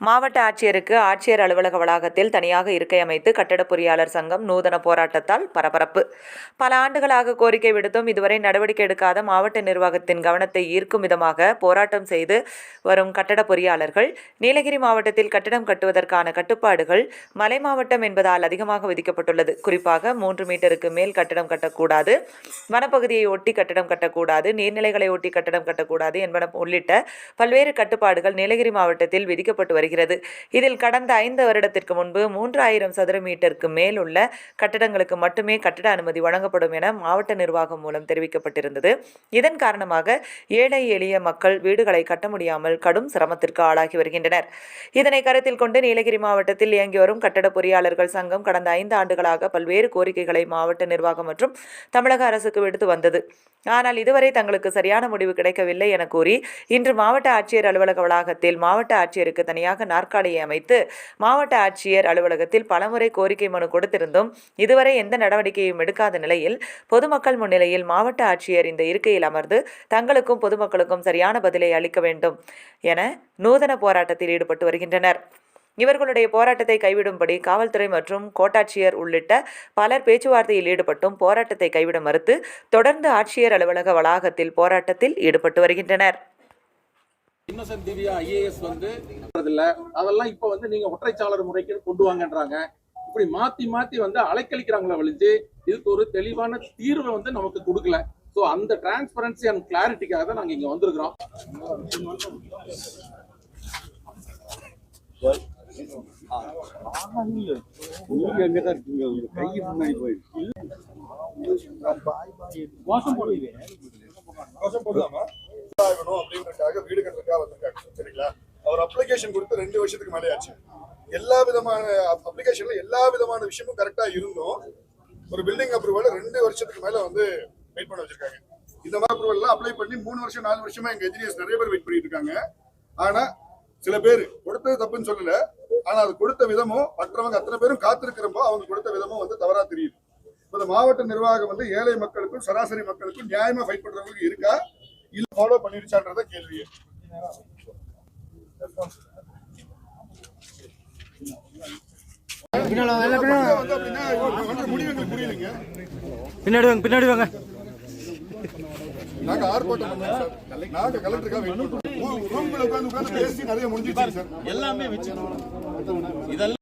மாவட்ட ஆட்சியருக்கு ஆட்சியர் அலுவலக வளாகத்தில் தனியாக இருக்கை அமைத்து கட்டட பொறியாளர் சங்கம் நூதன போராட்டத்தால் பரபரப்பு. பல ஆண்டுகளாக கோரிக்கை விடுத்தும் இதுவரை நடவடிக்கை எடுக்காத மாவட்ட நிர்வாகத்தின் கவனத்தை ஈர்க்கும் விதமாக போராட்டம் செய்து வரும் கட்டட பொறியாளர்கள் நீலகிரி மாவட்டத்தில் கட்டடம் கட்டுவதற்கான கட்டுப்பாடுகள் மலை மாவட்டம் என்பதால் அதிகமாக விதிக்கப்பட்டுள்ளது. குறிப்பாக மூன்று மீட்டருக்கு மேல் கட்டடம் கட்டக்கூடாது வனப்பகுதியை ஒட்டி கட்டடம் கட்டக்கூடாது நீர்நிலைகளை ஒட்டி கட்டடம் கட்டக்கூடாது என்பன உள்ளிட்ட பல்வேறு கட்டுப்பாடுகள் நீலகிரி மாவட்டத்தில் விதிக்கப்பட்டு வருகிறது இதில் கடந்த ஐந்து வருடத்திற்கு முன்பு மூன்றாயிரம் சதுர மீட்டருக்கு மேல் உள்ள கட்டடங்களுக்கு மட்டுமே கட்டட அனுமதி வழங்கப்படும் என மாவட்ட நிர்வாகம் மூலம் தெரிவிக்கப்பட்டிருந்தது. இதன் காரணமாக ஏழை எளிய மக்கள் வீடுகளை கட்ட முடியாமல் கடும் சிரமத்திற்கு ஆளாகி வருகின்றனர். இதனை கருத்தில் கொண்டு நீலகிரி மாவட்டத்தில் இயங்கி வரும் கட்டட பொறியாளர்கள் சங்கம் கடந்த ஐந்து ஆண்டுகளாக பல்வேறு கோரிக்கைகளை மாவட்ட நிர்வாகம் மற்றும் தமிழக அரசுக்கு விடுத்து வந்தது. ஆனால் இதுவரை தங்களுக்கு சரியான முடிவு கிடைக்கவில்லை என கூறி இன்று மாவட்ட ஆட்சியர் அலுவலக வளாகத்தில் மாவட்ட ஆட்சியருக்கு தனியாக நாற்காலியை அமைத்து மாவட்ட ஆட்சியர் அலுவலகத்தில் பலமுறை கோரிக்கை மனு கொடுத்திருந்தும் இதுவரை எந்த நடவடிக்கையும் எடுக்காத நிலையில் பொதுமக்கள் முன்னிலையில் மாவட்ட ஆட்சியர் இந்த இருக்கையில் அமர்ந்து தங்களுக்கும் பொதுமக்களுக்கும் சரியான பதிலை அளிக்க வேண்டும் என நூதன போராட்டத்தில் ஈடுபட்டு வருகின்றனர். இவர்களுடைய போராட்டத்தை கைவிடும்படி காவல்துறை மற்றும் கோட்டாட்சியர் உள்ளிட்ட பலர் பேச்சுவார்த்தையில் ஈடுபட்டும் போராட்டத்தை கைவிட மறுத்து தொடர்ந்து ஆட்சியர் அலுவலக வளாகத்தில் போராட்டத்தில் ஈடுபட்டு வருகின்றனர். இன்னசென்ட் திவ்யா ஐஏஎஸ் வந்து இல்ல அதெல்லாம் இப்ப வந்து நீங்க ஒற்றைச்சாளர் முறைக்கு கொண்டு வாங்கன்றாங்க. இப்படி மாத்தி மாத்தி வந்து அலைக்கழிக்கிறாங்களே வழிஞ்சு இதுக்கு ஒரு தெளிவான தீர்வை வந்து நமக்கு கொடுக்கல. சோ அந்த டிரான்ஸ்பரன்சி அண்ட் கிளாரிட்டிக்காக தான் நாங்க இங்க வந்திருக்கிறோம். நீங்க எங்கதான் இருக்கீங்க உங்க கை முன்னாடி போயிருக்கு கோஷம் போடலாமா ஆகணும் அப்படின்றதுக்காக வீடு கட்டுறதுக்காக வந்திருக்காங்க சரிங்களா அவர் அப்ளிகேஷன் கொடுத்து ரெண்டு வருஷத்துக்கு மேலே ஆச்சு எல்லா விதமான அப்ளிகேஷன்ல எல்லா விதமான விஷயமும் கரெக்டா இருந்தும் ஒரு பில்டிங் அப்ரூவல் ரெண்டு வருஷத்துக்கு மேல வந்து வெயிட் பண்ண வச்சிருக்காங்க. இந்த மாதிரி அப்ரூவல் அப்ளை பண்ணி மூணு வருஷம் நாலு வருஷமா எங்க என்ஜினியர்ஸ் நிறைய பேர் வெயிட் பண்ணிட்டு இருக்காங்க. ஆனா சில பேர் கொடுத்தது தப்புன்னு சொல்லல. ஆனா அது கொடுத்த விதமும் மற்றவங்க அத்தனை பேரும் காத்திருக்கிறப்போ அவங்க கொடுத்த விதமும் வந்து தவறா தெரியுது. இந்த மாவட்ட நிர்வாகம் வந்து ஏழை மக்களுக்கும் சராசரி மக்களுக்கும் நியாயமா ஃபைட் பண்றவங்களுக்கு இருக்கா? இல்ல ஃபாலோ பண்ணிருச்சான்றத கேள்வி. பின்னாடி வாங்க பின்னாடி வாங்க. நாங்க ஆர்ப்பாட்டம் பண்ணோம் சார். நாங்க கலெக்டருக்காக ரூம்குள்ள உட்கார்ந்து உட்கார்ந்து பேசி நிறைய முடிஞ்சிச்சு சார். எல்லாமே வச்சு இதெல்லாம்